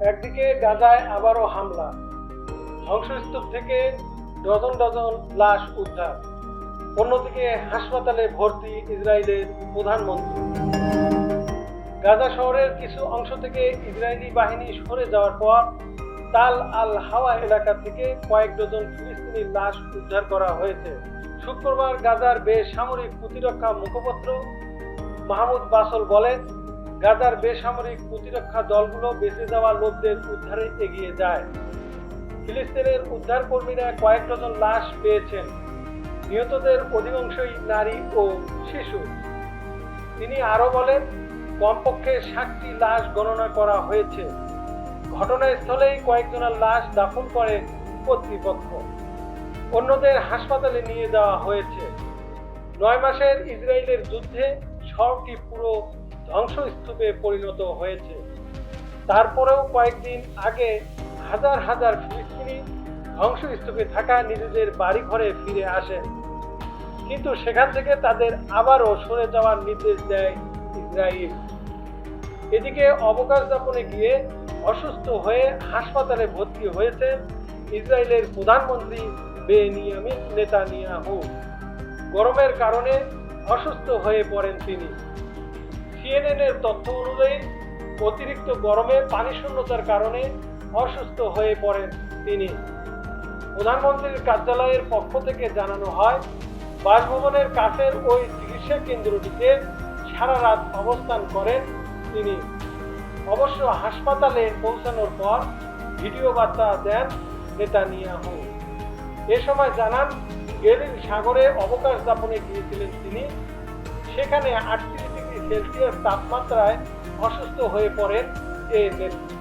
একদিকে গাজায় আবারও হামলা, ধ্বংসস্তূপ থেকে ডজন ডজন লাশ উদ্ধার, অন্যদিকে হাসপাতালে ভর্তি ইসরায়েলের প্রধানমন্ত্রী। গাজা শহরের কিছু অংশ থেকে ইসরায়েলি বাহিনী সরে যাওয়ার পর তাল আল হাওয়া এলাকা থেকে কয়েক ডজন ফিলিস্তিনি লাশ উদ্ধার করা হয়েছে। শুক্রবার গাজার বেসামরিক প্রতিরক্ষা মুখপাত্র মাহমুদ বাসল বলেন গাজার বেসামরিক প্রতিরক্ষা দলগুলো বেঁচে যাওয়া লোকদের উদ্ধারে এগিয়ে যায়। ফিলিস্তিনের উদ্ধার কর্মীরা কয়েক ডজন লাশ পেয়েছেন। নিহতদের অধিকাংশই নারী ও শিশু। তিনি আরও বলেন, কমপক্ষে ষাটটি লাশ গণনা করা হয়েছে। ঘটনাস্থলেই কয়েকজনের লাশ দাফন করে কর্তৃপক্ষ। অন্যদের হাসপাতালে নিয়ে যাওয়া হয়েছে। নয় মাসের ইসরায়েলের যুদ্ধে শহরটি পুরো ধ্বংসস্তূপে পরিণত হয়েছে। তারপরেও কয়েকদিন আগে হাজার হাজার ফিলিস্তিনি ধ্বংসস্তূপে থাকা নিজেদের বাড়ি ঘরে ফিরে আসেন কিন্তু সেখান থেকে তাদের আবারও সরে যাওয়ার নির্দেশ দেয় ইসরায়েল এদিকে অবকাশ যাপনে গিয়ে অসুস্থ হয়ে হাসপাতালে ভর্তি হয়েছেন ইসরায়েলের প্রধানমন্ত্রী বেনিয়ামিন নেতানিয়াহু। গরমের কারণে অসুস্থ হয়ে পড়েন তিনি। সিএনএন এর তথ্য অনুযায়ী, অতিরিক্ত গরমে পানি শূন্যতার কারণে অসুস্থ হয়ে পড়েন তিনি। প্রধানমন্ত্রীর কার্যালয়ের পক্ষ থেকে জানানো হয়, বাসভবনের কাছের ওই চিকিৎসা কেন্দ্রটিতে সারা রাত অবস্থান করেন তিনি। অবশ্য হাসপাতালে পৌঁছানোর পর ভিডিও বার্তা দেন নেতানিয়াহু। এ সময় জানান গেলিল সাগরে অবকাশ যাপনে গিয়েছিলেন তিনি। সেখানে আটত্রিশ ডিগ্রি সেলসিয়াস তাপমাত্রায় অসুস্থ হয়ে পড়েন নেত্রী